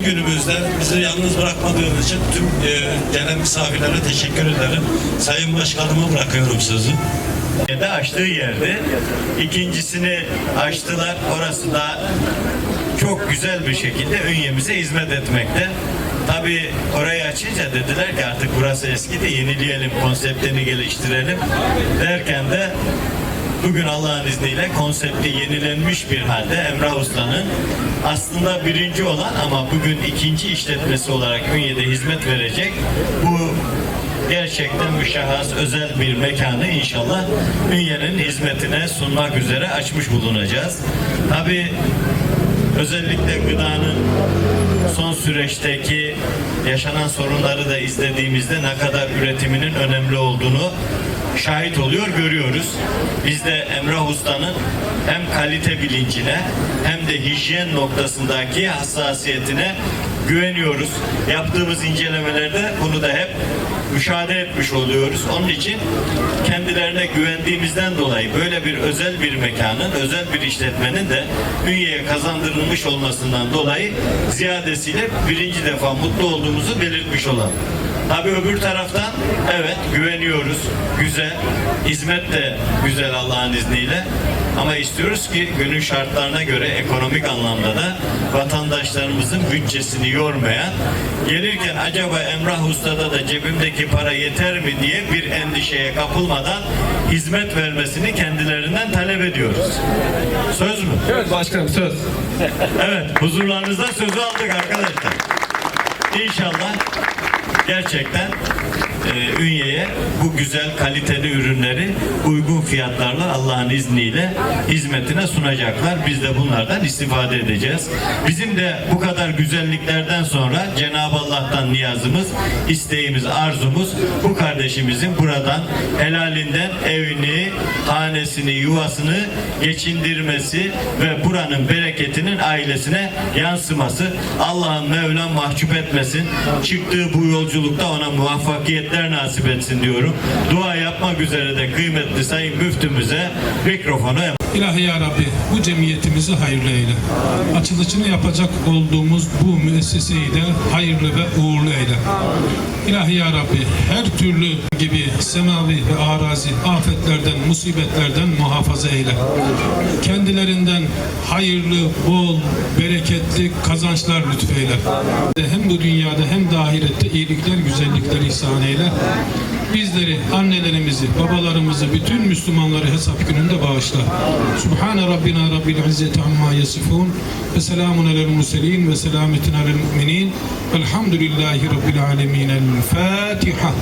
Günümüzde bizi yalnız bırakmadığınız için tüm e, gelen misafirlere teşekkür ederim. Sayın Başkanıma bırakıyorum sözü. de açtığı yerde ikincisini açtılar. Orası da çok güzel bir şekilde ünyemize hizmet etmekte. Tabi orayı açınca dediler ki artık burası eski de yenileyelim, konseptini geliştirelim derken de bugün Allah'ın izniyle konsepti yenilenmiş bir halde Emrah Usta'nın aslında birinci olan ama bugün ikinci işletmesi olarak Ünye'de hizmet verecek bu gerçekten müşahhas özel bir mekanı inşallah Ünye'nin hizmetine sunmak üzere açmış bulunacağız. Tabi özellikle gıdanın son süreçteki yaşanan sorunları da izlediğimizde ne kadar üretiminin önemli olduğunu şahit oluyor, görüyoruz. Biz de Emrah Usta'nın hem kalite bilincine hem de hijyen noktasındaki hassasiyetine güveniyoruz. Yaptığımız incelemelerde bunu da hep müşahede etmiş oluyoruz. Onun için kendilerine güvendiğimizden dolayı böyle bir özel bir mekanın, özel bir işletmenin de Ünye'ye kazandırılmış olmasından dolayı ziyadesiyle birinci defa mutlu olduğumuzu belirtmiş olalım. Tabii öbür taraftan evet güveniyoruz. Güzel. Hizmet de güzel Allah'ın izniyle. Ama istiyoruz ki günün şartlarına göre ekonomik anlamda da vatandaşlarımızın bütçesini yormayan gelirken acaba Emrah Usta'da da cebimdeki para yeter mi diye bir endişeye kapılmadan hizmet vermesini kendilerinden talep ediyoruz. Söz mü? Evet başkanım söz. Evet, huzurlarınızda sözü aldık arkadaşlar. İnşallah gerçekten e, Ünye'ye bu güzel kaliteli ürünleri uygun fiyatlarla Allah'ın izniyle hizmetine sunacaklar. Biz de bunlardan istifade edeceğiz. Bizim de bu kadar güzelliklerden sonra Cenab-ı Allah'tan niyazımız, isteğimiz, arzumuz bu kardeşimizin buradan helalinden evini, hanesini, yuvasını geçindirmesi ve buranın bereketinin ailesine yansıması. Allah'ın Mevlam mahcup etmesin. Çıktığı bu yolculukta ona muvaffakiyetler nasip etsin diyorum. Dua yapmak üzere de kıymetli Sayın Müftümüze mikrofonu İlahi Ya Rabbi bu cemiyetimizi hayırlı eyle. Açılışını yapacak olduğumuz bu müesseseyi de hayırlı ve uğurlu eyle. İlahi Ya Rabbi her türlü gibi semavi ve arazi afetlerden, musibetlerden muhafaza eyle. Kendilerinden hayırlı, bol, bereketli kazançlar lütfeyle. Hem bu dünyada hem de ahirette iyilikler, güzellikler ihsan eyle. Bizleri, annelerimizi, babalarımızı, bütün Müslümanları hesap gününde bağışla. Subhane Rabbina Rabbil İzzeti Amma Yasifun ve selamun alel murselin ve selametin alel müminin velhamdülillahi Rabbil Alemin. El Fatiha.